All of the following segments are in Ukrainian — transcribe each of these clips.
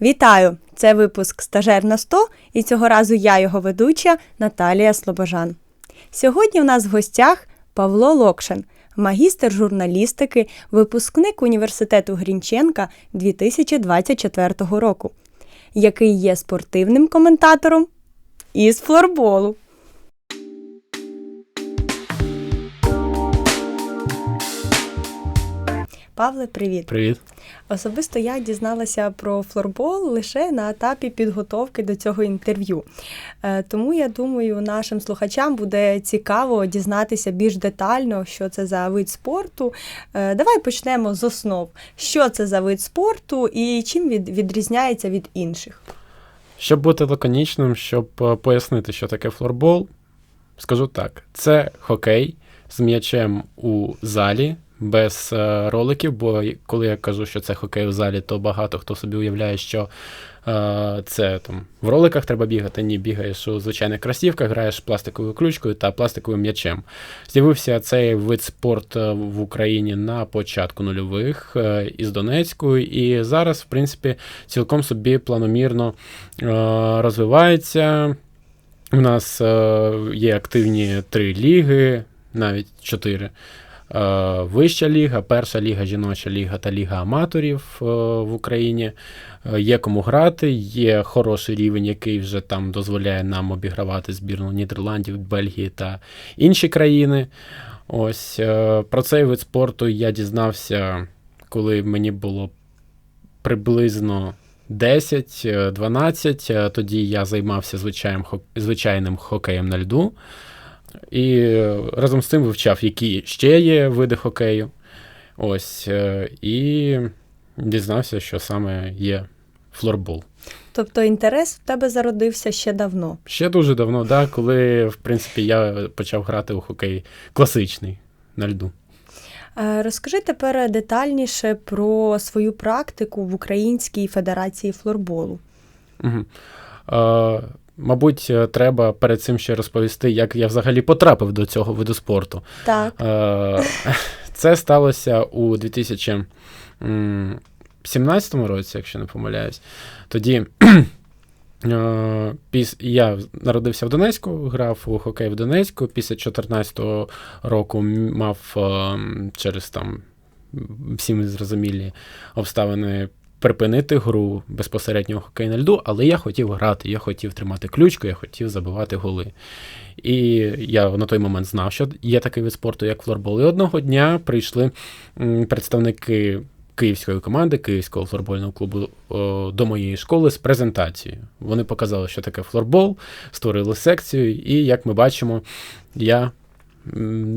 Вітаю! Це випуск Стажер на 100 і цього разу я його ведуча Наталія Слобожан. Сьогодні у нас в гостях Павло Локшин, магістр журналістики, випускник університету Грінченка 2024 року, який є спортивним коментатором із флорболу. Павле, привіт! Привіт. Особисто я дізналася про флорбол лише на етапі підготовки до цього інтерв'ю. Е, Тому я думаю, нашим слухачам буде цікаво дізнатися більш детально, що це за вид спорту. Е, Давай почнемо з основ. Що це за вид спорту і чим від, відрізняється від інших? Щоб бути лаконічним, щоб е, пояснити, що таке флорбол, скажу так: це хокей з м'ячем у залі. Без е, роликів, бо коли я кажу, що це хокей у залі, то багато хто собі уявляє, що е, це там в роликах треба бігати. Ні, бігаєш у звичайних кросівках, граєш пластиковою ключкою та пластиковим м'ячем. З'явився цей вид спорту в Україні на початку нульових е, із Донецьку, і зараз, в принципі, цілком собі планомірно е, розвивається. У нас е, є активні три ліги, навіть чотири. Е, Вища ліга, перша ліга, жіноча ліга та ліга аматорів е, в Україні. Е, Є кому грати, є хороший рівень, який вже там дозволяє нам обігравати збірну Нідерландів, Бельгії та інші країни. Ось про цей вид спорту я дізнався, коли мені було приблизно 10-12. Е, Тоді я займався звичайним хокеєм на льду. І разом з цим вивчав, які ще є види хокею. Ось. е, І дізнався, що саме є флорбол. Тобто інтерес в тебе зародився ще давно. Ще дуже давно, да, коли, в принципі, я почав грати у хокей класичний на льду. Е, Розкажи тепер детальніше про свою практику в Українській Федерації флорболу. Угу. Мабуть, е, треба перед цим ще розповісти, як я взагалі потрапив до цього виду спорту. Так, Е, Це сталося у 2017 році, якщо не помиляюсь. Тоді е, я народився в Донецьку, грав у хокей в Донецьку. Після 2014 року мав е, через там всім зрозумілі обставини. Припинити гру безпосередньо хокей на льду, але я хотів грати, я хотів тримати ключку, я хотів забивати голи. І я на той момент знав, що є такий вид спорту, як флорбол. І одного дня прийшли представники київської команди, Київського флорбольного клубу до моєї школи з презентацією. Вони показали, що таке флорбол, створили секцію, і як ми бачимо, я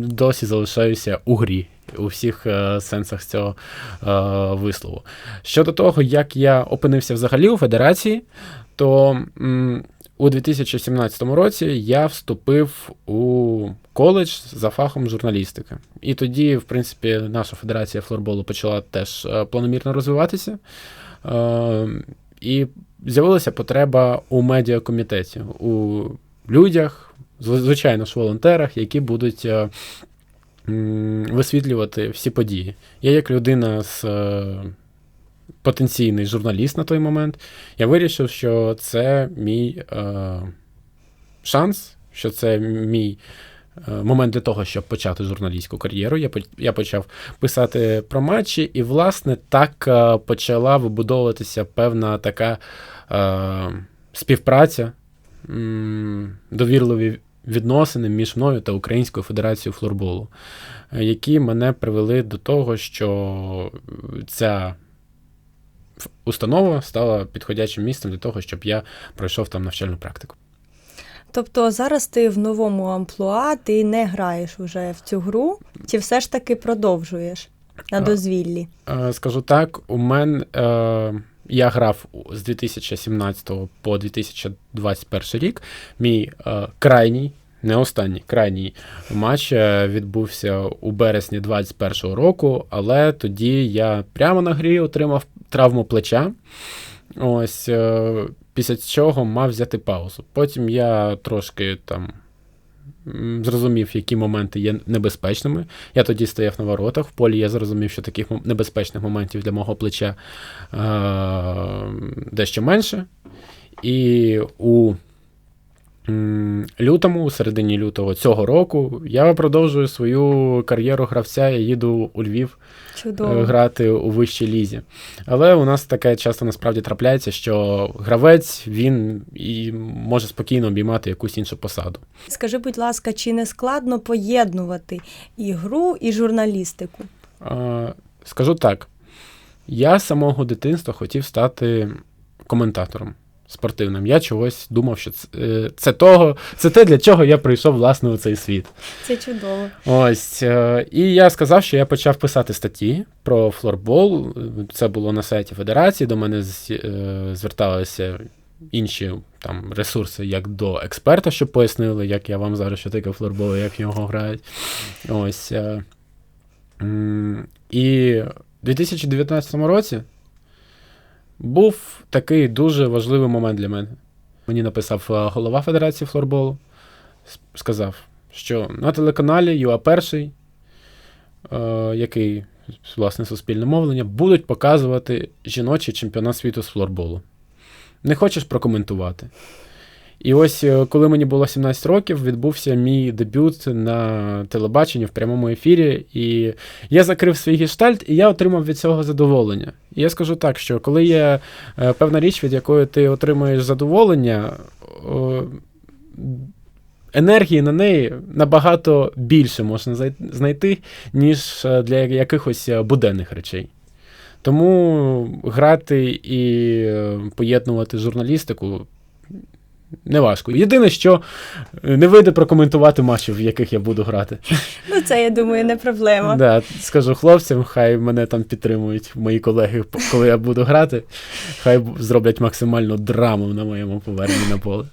досі залишаюся у грі. У всіх е, сенсах цього е, вислову. Щодо того, як я опинився взагалі у федерації, то м, у 2017 році я вступив у коледж за фахом журналістики. І тоді, в принципі, наша федерація флорболу почала теж е, планомірно розвиватися. Е, І з'явилася потреба у медіакомітеті, у людях, звичайно ж, волонтерах, які будуть е, висвітлювати всі події. Я, як людина з е, потенційний журналіст на той момент, я вирішив, що це мій е, шанс, що це мій момент для того, щоб почати журналістську кар'єру. Я, я почав писати про матчі, і, власне, так почала вибудовуватися певна така е, співпраця, довірливі відносини між мною та Українською Федерацією флорболу, е, які мене привели до того, що ця установа стала підходячим місцем для того, щоб я пройшов там навчальну практику. тобто зараз ти в новому амплуа, ти не граєш уже в цю гру, чи все ж таки продовжуєш на дозвіллі? Е, Скажу так, у мене я грав з 2017 по 2021 рік. Мій е, крайній, не останній, крайній матч е, відбувся у березні 2021 року, але тоді я прямо на грі отримав травму плеча. Ось е, після чого мав взяти паузу. Потім я трошки там зрозумів, які моменти є небезпечними. Я тоді стояв на воротах. В полі я зрозумів, що таких небезпечних моментів для мого плеча е, дещо менше. І у лютому, у середині лютого цього року, я продовжую свою кар'єру гравця. Я їду у Львів Чудово. е, грати у вищій лізі. Але у нас таке часто насправді трапляється, що гравець він і може спокійно обіймати якусь іншу посаду. Скажи, будь ласка, чи не складно поєднувати і гру, і журналістику? Скажу так: я з самого дитинства хотів стати коментатором. Спортивним. Я чогось думав, що це, це того, це те, для чого я прийшов власне у цей світ. Це чудово. Ось. е, І я сказав, що я почав писати статті про флорбол. Це було на сайті Федерації. До мене е, зверталися інші там ресурси, як до експерта, щоб пояснили, як я вам зараз, що таке флорбол, як в нього грають. Ось. е, І в 2019 році був такий дуже важливий момент для мене. Мені написав е, голова Федерації флорболу, сказав, що на телеканалі ЮА Перший, е, який власне суспільне мовлення, будуть показувати жіночий чемпіонат світу з флорболу. Не хочеш прокоментувати. І ось, е, коли мені було 17 років, відбувся мій дебют на телебаченні в прямому ефірі. І я закрив свій гештальт, і я отримав від цього задоволення. І я скажу так, що коли є е, певна річ, від якої ти отримуєш задоволення, енергії на неї набагато більше можна знайти, ніж е, для якихось буденних речей. Тому грати і поєднувати журналістику не важко. Єдине, що е, не вийде прокоментувати матчів, в яких я буду грати. Ну, це, я думаю, не проблема. Да, скажу хлопцям, хай мене там підтримують мої колеги, коли я буду грати. Хай зроблять максимальну драму на моєму поверненні на поле.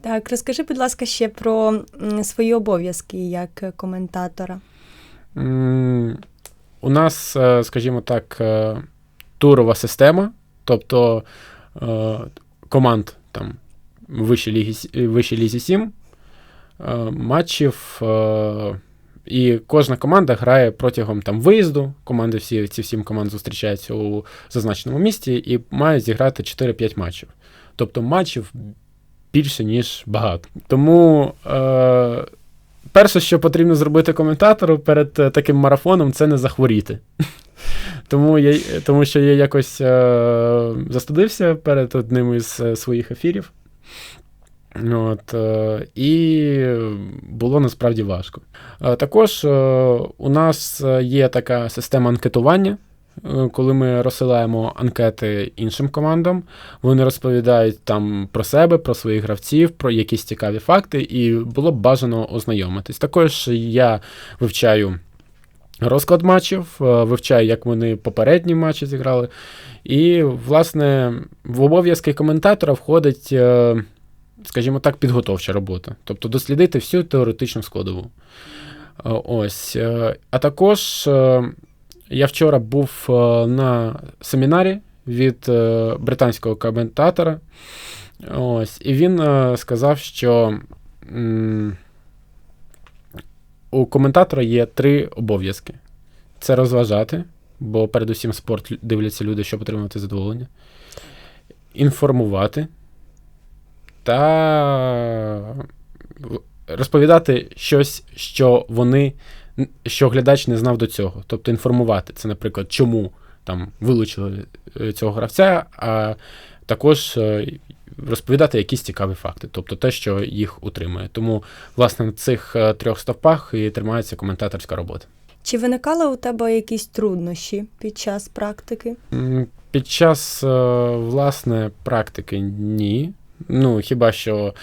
Так, розкажи, будь ласка, ще про свої обов'язки як коментатора. У нас, е, скажімо так, е, турова система, тобто команд там вищій лізі, е, вищій лізі 7, е, матчів, е, і кожна команда грає протягом там виїзду. Команди всі ці сім команд зустрічаються у зазначеному місті і мають зіграти 4-5 матчів. Тобто матчів більше, ніж багато. Тому е, перше, що потрібно зробити коментатору перед е, таким марафоном, це не захворіти. Тому, я, тому що я якось е, застудився перед одним із своїх ефірів. От, е, і було насправді важко. Е, також е, у нас є така система анкетування. Коли ми розсилаємо анкети іншим командам, вони розповідають там про себе, про своїх гравців, про якісь цікаві факти, і було б бажано ознайомитись. Також я вивчаю розклад матчів, е, вивчаю, як вони попередні матчі зіграли. І, власне, в обов'язки коментатора входить, е, скажімо так, підготовча робота. Тобто дослідити всю теоретичну складову. Е, Ось. А також я вчора був на семінарі від британського коментатора. Ось, і він сказав, що у коментатора є три обов'язки: це розважати, бо передусім спорт дивляться люди, щоб отримати задоволення, інформувати та розповідати щось, що вони, що глядач не знав до цього. Тобто інформувати. Це, наприклад, чому там вилучили е, цього гравця, а також е, розповідати якісь цікаві факти, тобто те, що їх утримує. Тому, власне, на цих е, трьох стовпах і тримається коментаторська робота. Чи виникали у тебе якісь труднощі під час практики? Під час е, власне практики ні. Ну, хіба що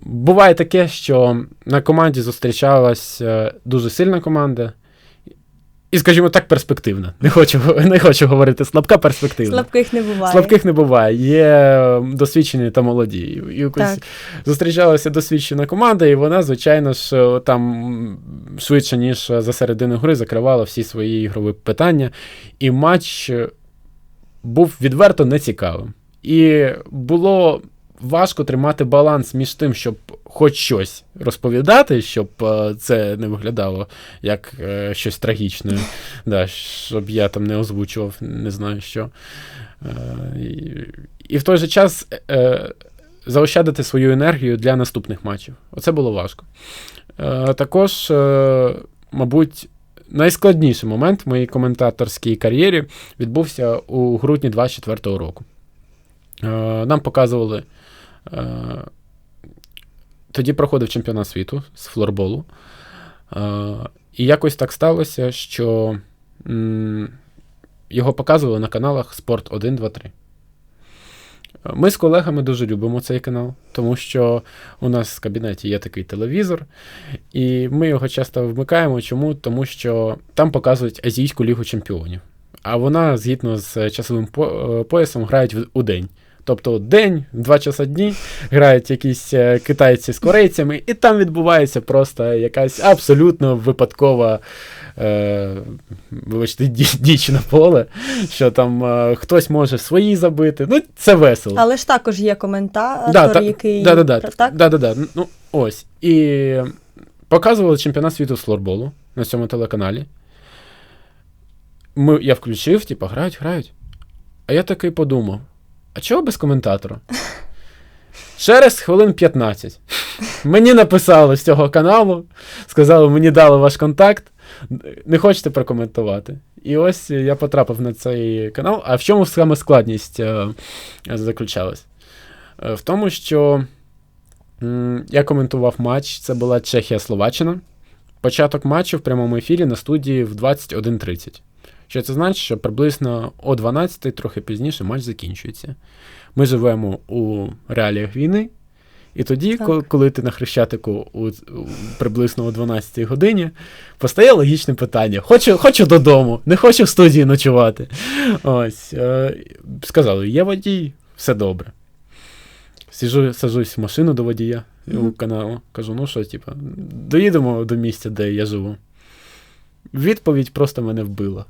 буває таке, що на команді зустрічалась е, дуже сильна команда. І, скажімо так, перспективна. Не хочу, не хочу говорити слабка перспективна. Слабких не буває. Слабких не буває, є досвідчені та молоді. І Так. зустрічалася досвідчена команда, і вона, звичайно ж, е, там швидше, ніж за середину гри, закривала всі свої ігрові питання. І матч е, був відверто нецікавим. І було важко тримати баланс між тим, щоб хоч щось розповідати, щоб е, це не виглядало як е, щось трагічне, да, щоб я там не озвучував, не знаю що. Е, і, в той же час заощадити свою енергію для наступних матчів. Оце було важко. Також, мабуть, найскладніший момент в моїй коментаторській кар'єрі відбувся у грудні 24-го року. Нам показували. Е, тоді проходив чемпіонат світу з флорболу. Е, і якось так сталося, що його показували на каналах Спорт 1, 2, 3. Ми з колегами дуже любимо цей канал, тому що у нас в кабінеті є такий телевізор, і ми його часто вмикаємо. Чому? Тому що там показують Азійську лігу чемпіонів. А вона, згідно з часовим е, поясом, грають у день. Тобто день, два часа дні грають якісь е, китайці з корейцями, і там відбувається просто якась абсолютно випадкова е, вибачте, діч на поле, що там е, хтось може свої забити. Ну, це весело. Але ж також є коментатор, Да, та- який Да, да, да, так? да, да, да. Ну, ось. І показували чемпіонат світу з флорболу на цьому телеканалі. Ми, я включив, типу, грають, грають. А я такий подумав: а чого без коментатора? Через хвилин 15. Мені написали з цього каналу, сказали, мені дали ваш контакт, не хочете прокоментувати. І ось я потрапив на цей канал. А в чому саме складність е, заключалась? Е, В тому, що м, я коментував матч, це була Чехія-Словаччина. Початок матчу в прямому ефірі на студії в 21.30. Що це значить, що приблизно о 12 трохи пізніше матч закінчується. Ми живемо у реаліях війни, і тоді, Так. коли ти на Хрещатику у, у, приблизно о 12 годині, постає логічне питання: хочу, хочу додому, не хочу в студії ночувати. Ось, е, сказали, є водій, все добре. Сіжу, сажусь в машину до водія у каналу. Кажу, ну що, типа, доїдемо до місця, де я живу. Відповідь просто мене вбила.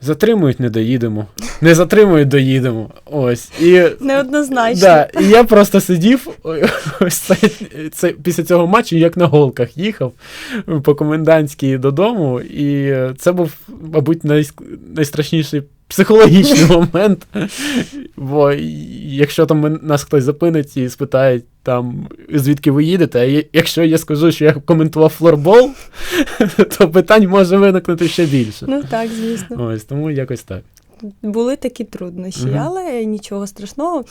Затримують, не доїдемо. Не затримують, доїдемо. Ось. І, Неоднозначно. да, і я просто сидів ось це, це, після цього матчу, як на голках їхав по комендантській додому. І це був, мабуть, най, найстрашніший психологічний момент. Бо якщо там нас хтось запинить і спитає, там, звідки ви їдете, а якщо я скажу, що я коментував флорбол, то питань може виникнути ще більше. Ну так, звісно. Ось тому якось так. Були такі труднощі, Мгм. але нічого страшного.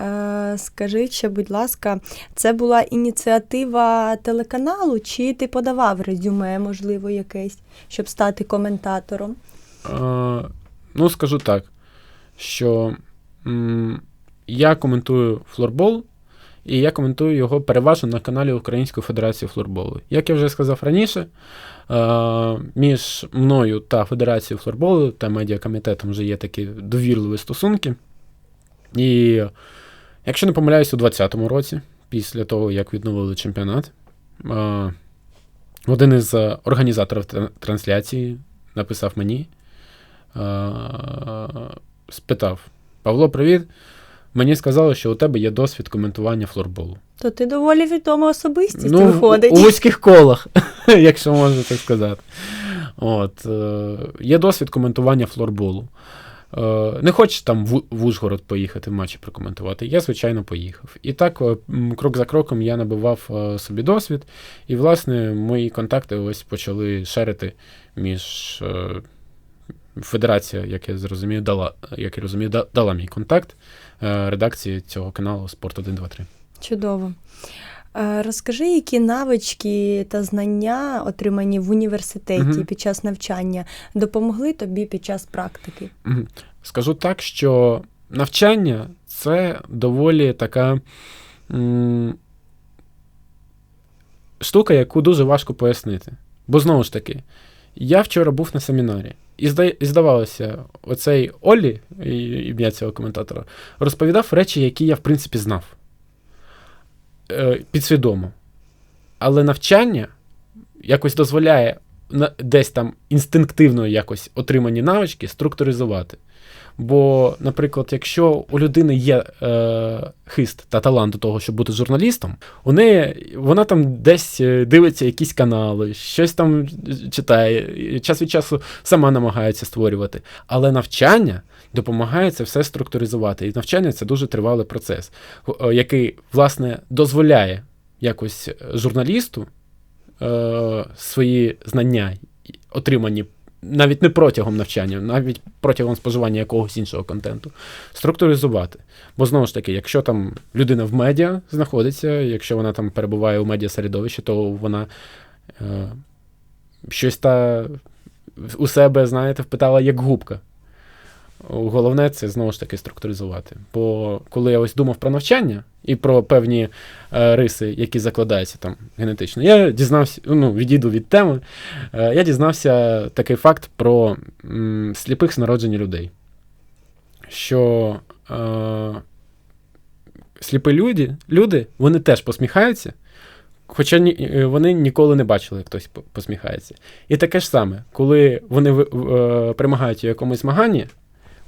Е, скажи ще, будь ласка, це була ініціатива телеканалу, чи ти подавав резюме, можливо, якесь, щоб стати коментатором? Е, ну, скажу так, що м, я коментую флорбол, і я коментую його переважно на каналі Української Федерації флорболу. Як я вже сказав раніше, е, між мною та Федерацією флорболу та медіакомітетом вже є такі довірливі стосунки. І якщо не помиляюсь, у 2020 році, після того, як відновили чемпіонат, е, один із організаторів тра- трансляції написав мені, спитав: Павло, привіт. Мені сказали, що у тебе є досвід коментування флорболу. То ти доволі відома особистість Ну, виходить. у вузьких колах, якщо можна так сказати. От, е, є досвід коментування флорболу. Е, не хочеш там в, в Ужгород поїхати матчі прокоментувати. Я, звичайно, поїхав. І так, е, крок за кроком, я набивав е, собі досвід. І, власне, мої контакти ось почали шерити між. Федерація, як я зрозумів, дала, як я розумію, дала мій контакт е, редакції цього каналу Спорт 123. Чудово. Е, Розкажи, які навички та знання, отримані в університеті Мгм. під час навчання, допомогли тобі під час практики? Мгм. Скажу так, що навчання це доволі така м, штука, яку дуже важко пояснити. Бо знову ж таки, я вчора був на семінарі, і, здавалося, оцей Олі, ім'я цього коментатора, розповідав речі, які я, в принципі, знав е, підсвідомо. Але навчання якось дозволяє десь там інстинктивно якось отримані навички структуризувати. Бо, наприклад, якщо у людини є е, хист та талант до того, щоб бути журналістом, у неї вона там десь е, дивиться якісь канали, щось там читає, час від часу сама намагається створювати. Але навчання допомагає це все структуризувати. І навчання це дуже тривалий процес, е, який, власне, дозволяє якось журналісту е, свої знання, отримані навіть не протягом навчання, навіть протягом споживання якогось іншого контенту, структуризувати. Бо знову ж таки, якщо там людина в медіа знаходиться, якщо вона там перебуває у медіа середовищі, то вона е, щось та у себе, знаєте, впитала як губка. Головне це знову ж таки структуризувати. Бо коли я ось думав про навчання і про певні е, риси, які закладаються там генетично, я дізнався, ну, відійду від теми, е, я дізнався такий факт про м, сліпих з народження людей. Що е, сліпі люди, люди, вони теж посміхаються, хоча ні, е, вони ніколи не бачили, як хтось посміхається. І таке ж саме, коли вони е, перемагають у якомусь змаганні,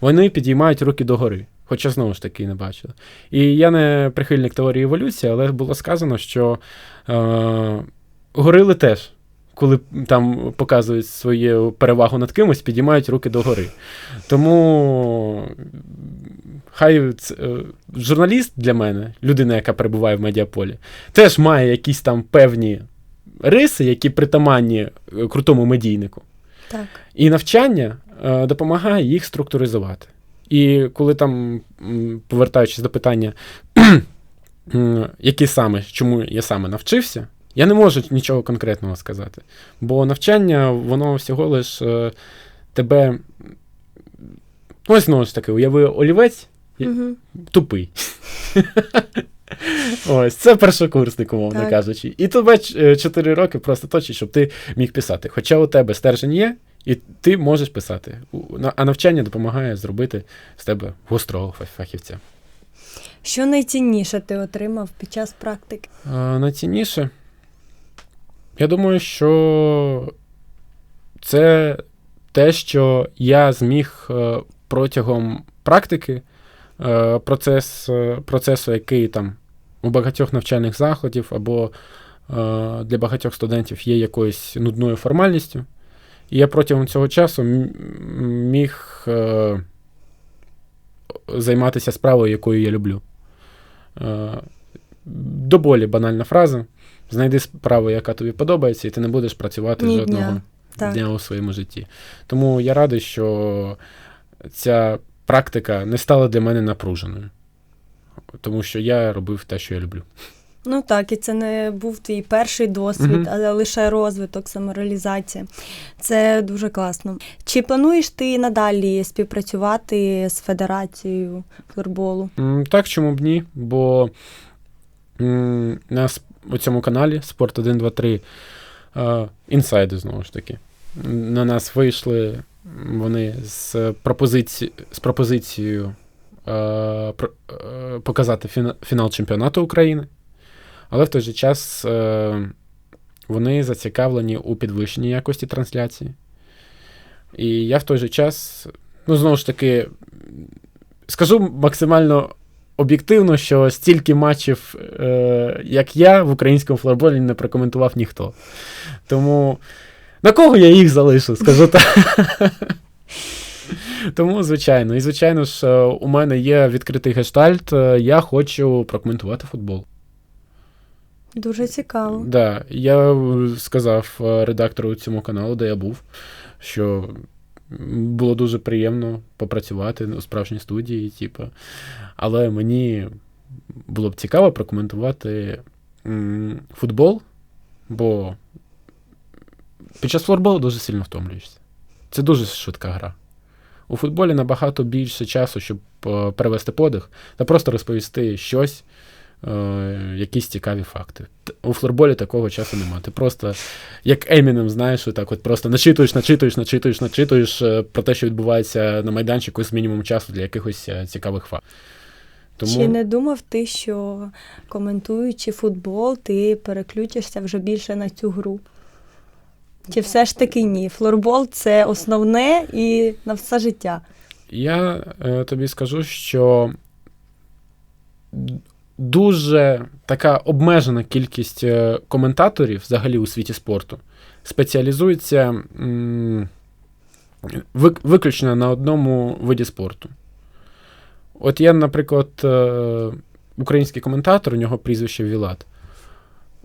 вони підіймають руки догори, хоча знову ж таки не бачили. І я не прихильник теорії еволюції, але було сказано, що е, горили теж, коли там показують свою перевагу над кимось, підіймають руки догори. Тому хай ц- е, журналіст для мене, людина, яка перебуває в медіаполі, теж має якісь там певні риси, які притаманні е, крутому медійнику. Так. І навчання допомагає їх структуризувати. І коли там, повертаючись до питання, які саме, чому я саме навчився, я не можу нічого конкретного сказати. Бо навчання, воно всього лиш е, тебе. Ну, ось знову ж таки, уяви олівець Угу. тупий. Ось, це першокурсник, умовно Так. кажучи. І тебе 4 роки просто точить, щоб ти міг писати. Хоча у тебе стержень є, і ти можеш писати. А навчання допомагає зробити з тебе гострого фахівця. Що найцінніше ти отримав під час практики? А, найцінніше. Я думаю, що це те, що я зміг е, протягом практики, е, процес, е, процесу, який там у багатьох навчальних закладів або для багатьох студентів є якоюсь нудною формальністю. І я протягом цього часу міг е, займатися справою, якою я люблю. Е, до болі банальна фраза. Знайди справу, яка тобі подобається, і ти не будеш працювати Ні жодного дня. Так. дня у своєму житті. Тому я радий, що ця практика не стала для мене напруженою. Тому що я робив те, що я люблю. Ну так, і це не був твій перший досвід, Мгм. але лише розвиток, самореалізація. Це дуже класно. Чи плануєш ти надалі співпрацювати з федерацією флорболу? Так, чому б ні? Бо на у цьому каналі Спорт 1, 2, 3 е, інсайди, знову ж таки. На нас вийшли вони з, пропозиці... з пропозицією е, е, показати фінал чемпіонату України, але в той же час е, вони зацікавлені у підвищенні якості трансляції. І я в той же час, ну, знову ж таки, скажу максимально об'єктивно, що стільки матчів, е, як я, в українському флорболі не прокоментував ніхто. Тому на кого я їх залишу, скажу так. Тому, звичайно, і звичайно ж, у мене є відкритий гештальт. е, Я хочу прокоментувати футбол. Дуже цікаво. Да, я сказав е, редактору цьому каналу, де я був, що було дуже приємно попрацювати у справжній студії, типу. Але мені було б цікаво прокоментувати футбол, бо під час флорболу дуже сильно втомлюєшся. Це дуже швидка гра. У футболі набагато більше часу, щоб е, перевести подих та просто розповісти щось, якісь цікаві факти. У флорболі такого часу немає. Ти просто, як Емінем, знаєш, так от просто начитуєш, начитуєш, начитуєш, начитуєш е, про те, що відбувається на майданчику з мінімум часу для якихось е, цікавих фактів. Тому Чи не думав ти, що коментуючи футбол, ти переключишся вже більше на цю гру? Чи все ж таки ні? Флорбол це основне і на все життя. Я е, тобі скажу, що дуже така обмежена кількість е, коментаторів взагалі у світі спорту спеціалізується виключно на одному виді спорту. От я, наприклад, е, український коментатор, у нього прізвище Вілат.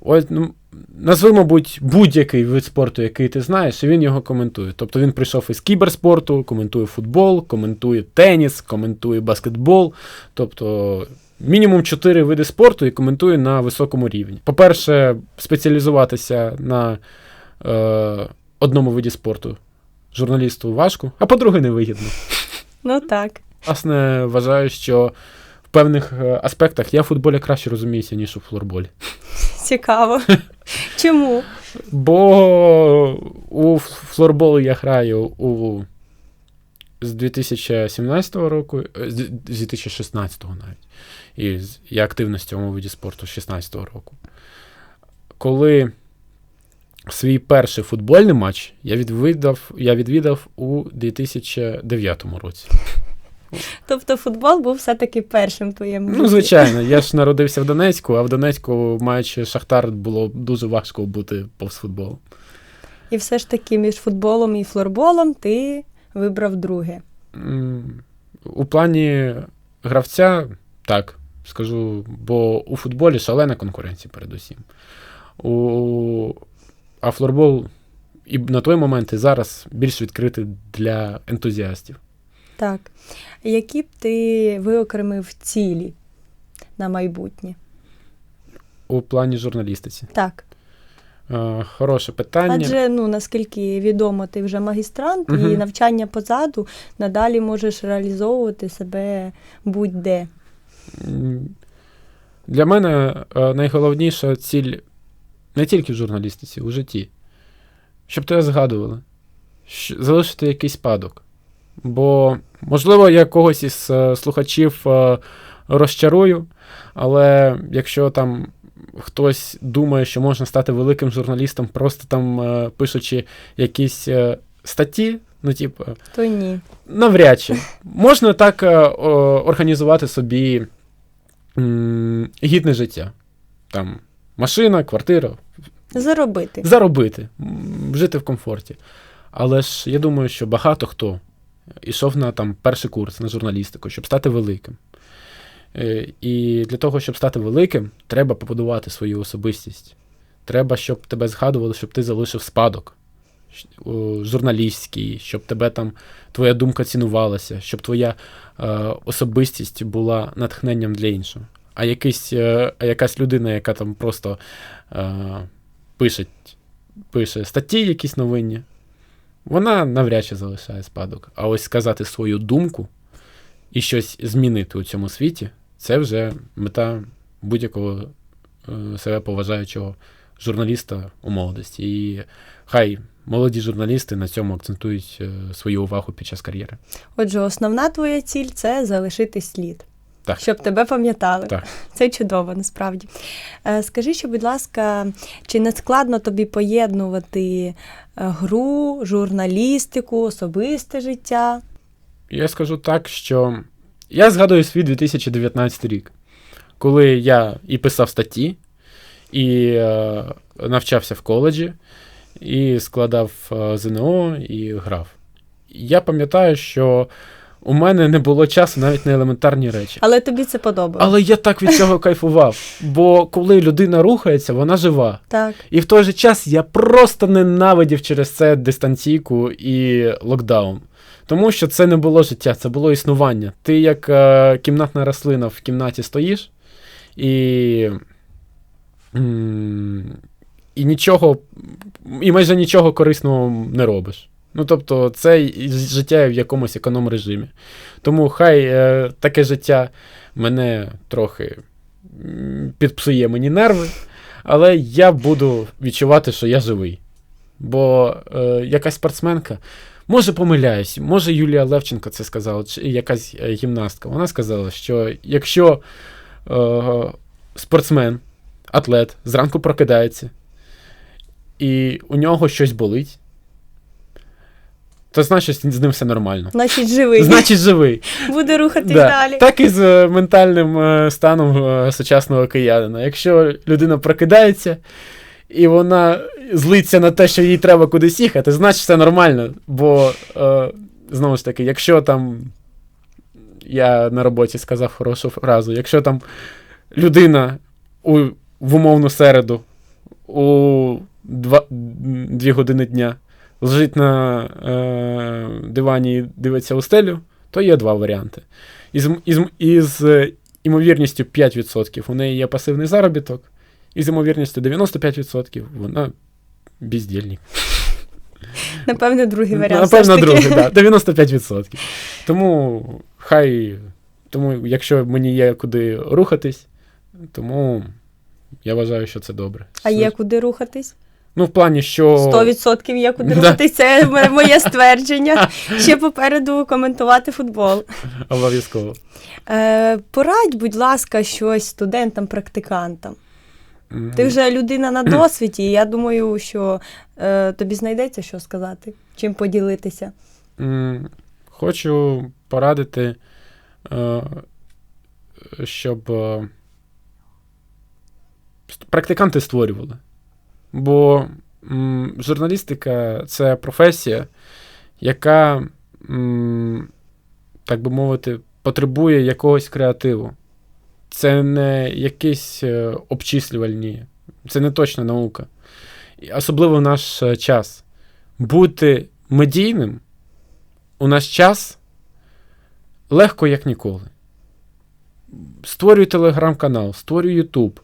От, ну, назви, мабуть, будь-який вид спорту, який ти знаєш, і він його коментує. Тобто він прийшов із кіберспорту, коментує футбол, коментує теніс, коментує баскетбол. Тобто мінімум чотири види спорту і коментує на високому рівні. По-перше, спеціалізуватися на е, одному виді спорту журналісту важко, а по-друге, невигідно. Ну так. Власне, вважаю, що в певних е, аспектах я в футболі краще розуміюся, ніж у флорболі. Цікаво. Чому? Бо у флорболу я граю у з 2017 року, е, з 2016 навіть. І я активно в цьому виді спорту з 16 року. Коли свій перший футбольний матч я відвідав, я відвідав у 2009 році. Тобто футбол був все-таки першим твоєму Ну, звичайно, я ж народився в Донецьку, а в Донецьку, маючи Шахтар, було дуже важко бути повз футболу. І все ж таки між футболом і флорболом ти вибрав друге. У плані гравця, так, скажу, бо у футболі шалена конкуренція передусім. У... А флорбол і на той момент і зараз більш відкритий для ентузіастів. Так. Які б ти виокремив цілі на майбутнє? У плані журналістиці. Так. Е, Хороше питання. Адже, ну, наскільки відомо, ти вже магістрант, і навчання позаду надалі можеш реалізовувати себе будь-де. Для мене е, найголовніша ціль не тільки в журналістиці, у житті. Щоб тебе згадували, залишити якийсь спадок. Бо, можливо, я когось із е, слухачів е, розчарую, але якщо там хтось думає, що можна стати великим журналістом, просто там пишучи якісь статті, ну, типу, То ні. Навряд чи. Можна так е, о, організувати собі м, гідне життя. Там машина, квартира, Заробити. заробити, м, жити в комфорті. Але ж я думаю, що багато хто йшов на там, перший курс на журналістику, щоб стати великим. Е, І для того, щоб стати великим, треба побудувати свою особистість. Треба, щоб тебе згадували, щоб ти залишив спадок журналістський, щоб тебе там твоя думка цінувалася, щоб твоя е, особистість була натхненням для іншого. А, якийсь, е, якась людина, яка там просто е, пише, пише статті якісь новинні, вона навряд чи залишає спадок. А ось сказати свою думку і щось змінити у цьому світі, це вже мета будь-якого е, себе поважаючого журналіста у молодості. І хай молоді журналісти на цьому акцентують е, свою увагу під час кар'єри. Отже, основна твоя ціль це залишити слід. Так. Щоб тебе пам'ятали. Так. Це чудово, насправді. Е, Скажи, що, будь ласка, чи не складно тобі поєднувати е, гру, журналістику, особисте життя? Я скажу так, що я згадую свій 2019 рік, коли я і писав статті, і навчався в коледжі, і складав е, ЗНО, і грав. Я пам'ятаю, що у мене не було часу навіть на елементарні речі. Але тобі це подобалось. Але я так від цього кайфував. Бо коли людина рухається, вона жива. Так. І в той же час я просто ненавидів через це дистанційку і локдаун. Тому що це не було життя, це було існування. Ти як е, кімнатна рослина в кімнаті стоїш і. м, І нічого, і майже нічого корисного не робиш. Ну, тобто, це життя в якомусь економ режимі. Тому хай е, таке життя мене трохи підпсує мені нерви, але я буду відчувати, що я живий. Бо е, якась спортсменка, може помиляюсь, може Юлія Левченко це сказала, чи якась е, гімнастка. Вона сказала, що якщо е, спортсмен, атлет зранку прокидається, і у нього щось болить, то значить з ним все нормально. Значить, живий. Значить, живий. Буде рухатись Да. далі. Так і з е, ментальним е, станом е, сучасного киянина. Якщо людина прокидається і вона злиться на те, що їй треба кудись їхати, значить все нормально. Бо, е, знову ж таки, якщо там я на роботі сказав хорошу фразу, якщо там людина у, в умовну середу у два, дві години дня лежить на е, дивані і дивиться у стелю, то є два варіанти. Із, із, із е, імовірністю 5% у неї є пасивний заробіток, і з імовірністю 95% вона бездільник. Напевне, другий варіант. Напевно, другий, так, 95%. Тому хай, тому якщо мені є куди рухатись, тому я вважаю, що це добре. А є куди рухатись? Ну, в плані, що. 100% є куди рухатись. Це моє ствердження. Ще попереду коментувати футбол. Обов'язково. Е, порадь, будь ласка, щось студентам-практикантам. М, Ти вже людина на досвіді, і я думаю, що е, тобі знайдеться що сказати, чим поділитися. Хочу порадити, е, щоб е, практиканти створювали. Бо м, журналістика це професія, яка, м, так би мовити, потребує якогось креативу. Це не якісь е, обчислювальні, це не точна наука. Особливо в наш е, час. Бути медійним у наш час легко, як ніколи. Створюй телеграм-канал, створюй Ютуб.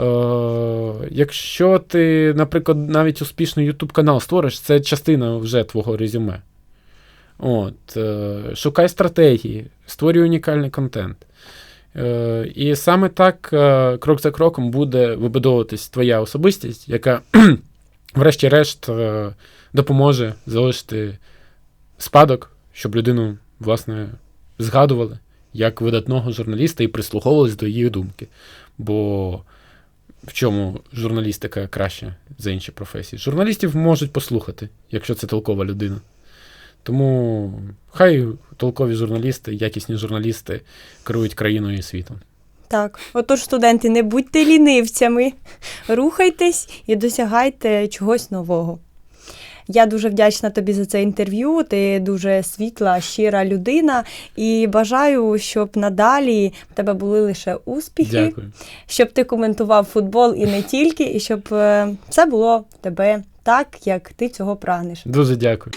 Е, якщо ти, наприклад, навіть успішний Ютуб канал створиш, це частина вже твого резюме. От, е, шукай стратегії, створюй унікальний контент. Е, і саме так, крок за кроком, буде вибудовуватись твоя особистість, яка, врешті-решт, допоможе залишити спадок, щоб людину, власне, згадували як видатного журналіста і прислуховувались до її думки. Бо в чому журналістика краща за інші професії? Журналістів можуть послухати, якщо це толкова людина. Тому хай толкові журналісти, якісні журналісти керують країною і світом. Так, отож, студенти, не будьте лінивцями, рухайтесь і досягайте чогось нового. Я дуже вдячна тобі за це інтерв'ю. Ти дуже світла, щира людина, і бажаю, щоб надалі в тебе були лише успіхи, Дякую. щоб ти коментував футбол і не тільки, і щоб це було в тебе так, як ти цього прагнеш. Дуже дякую.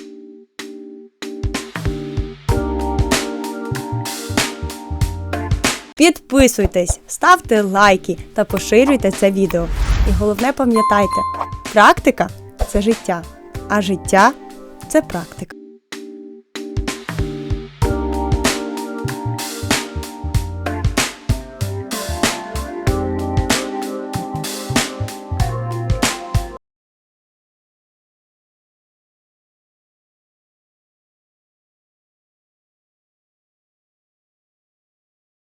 Підписуйтесь, ставте лайки та поширюйте це відео. І головне пам'ятайте, практика це життя, а життя це практика.